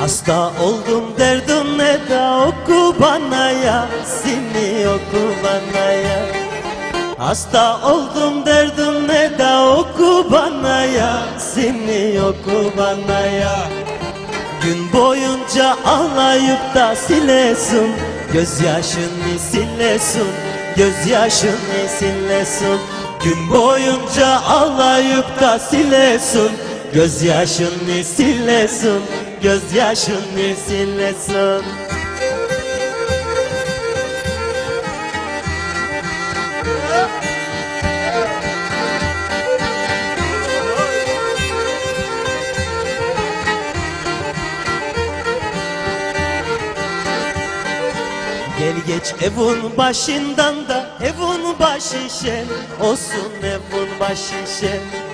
Hasta oldum derdim ne da oku bana ya Seni oku bana ya. Hasta oldum derdim ne da oku bana ya Seni oku bana ya. Gün boyunca ağlayıp da silesin Gözyaşını silesin Gözyaşını silesin. Gün boyunca ağlayıp da silesin Gözyaşını silesin Gözyaşını silesin Gel geç evun başından da evun başı şen Olsun evun başı şen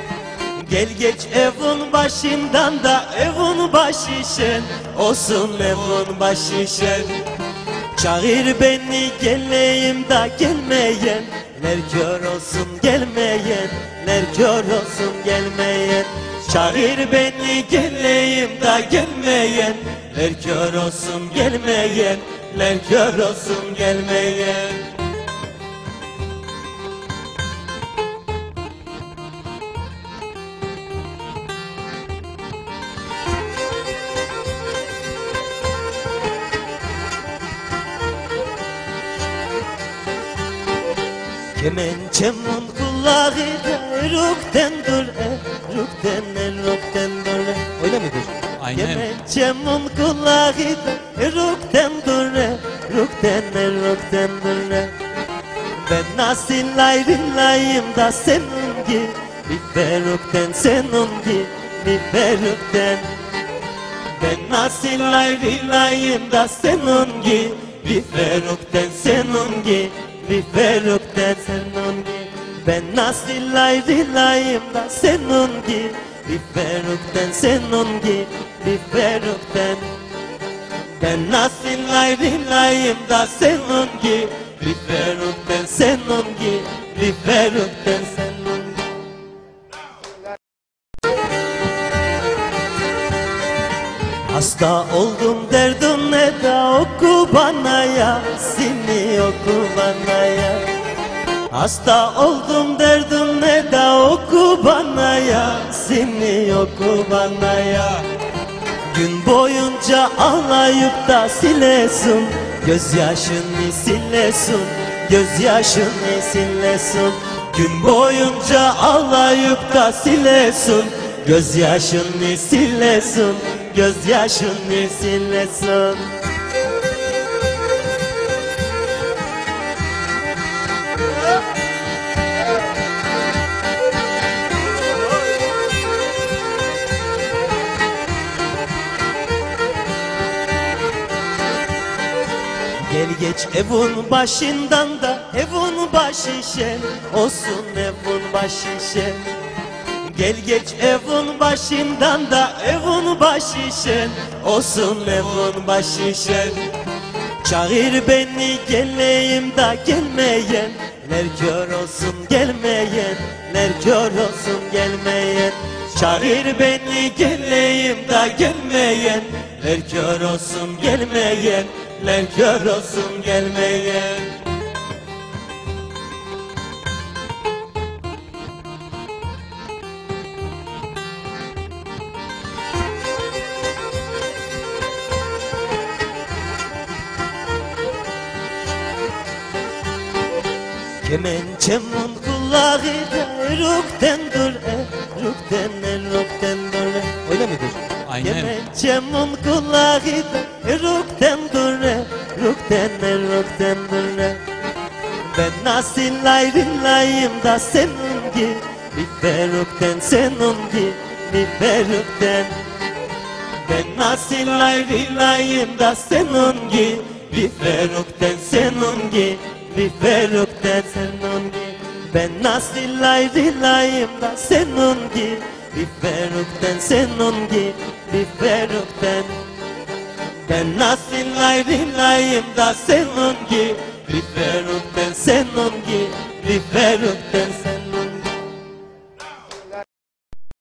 Gel geç evun başından da evun başı şen. Olsun evun başı şen. Çağır beni geleyim da gelmeyenler kör olsun gelmeyenler kör olsun gelmeyen. Çağır beni geleyim da gelmeyenler kör olsun gelmeyenler kör olsun gelmeyen Kemençemin kulağı erukten dur erukten erukten dur Öyle midir? Aynen. Kemençemin kulağı erukten dur erukten erukten dur Ben nasıl ayrılayım da senin gibi Bir ferukten senin gibi bir ferukten ben nasıl ayrılayım da senin gibi Bir ferukten senin gibi Bir ferukten senin gibi. Ben nasıl ayrılayım da senin gibi? Bir ferukten senin gibi. Bir ferukten ben nasıl ayrılayım da senin gibi? Bir ferukten senin gibi. Bir ferukten Hasta oldum derdim ne da oku bana ya Seni oku bana ya. Hasta oldum derdim ne da oku bana ya Seni oku bana ya. Gün boyunca ağlayıp da silesin Gözyaşını silesin Gözyaşını silesin. Gün boyunca ağlayıp da silesin Gözyaşını silesin Gözyaşını silesin Gel geç evun başından da evun başı şen Olsun evun başı şen Gel geç evun başından da evun başı şen Olsun evun başı şen. Çağır beni geleyim da gelmeyenler kör olsun gelmeyenler kör olsun gelmeyen. Çağır beni geleyim da gelmeyenler kör olsun gelmeyenler kör olsun gelmeyen Kemençemin kulağı da erukten dur erukten erukten dur Öyle midir? Aynen. Kemençemin kulağı da erukten dur erukten erukten dur Ben nasıl ayrılayım da senin gibi Bir ferukten senin gibi bir ferukten ben nasıl ayrılayım da senin gibi Bir ferukten senin gibi Bir ferukten senin gibi. Ben nasıl ayrılayım da senin gibi? Bir ferukten senin gibi Bir ferukten Ben nasıl ayrılayım da senin gibi? Bir ferukten senin gibi senin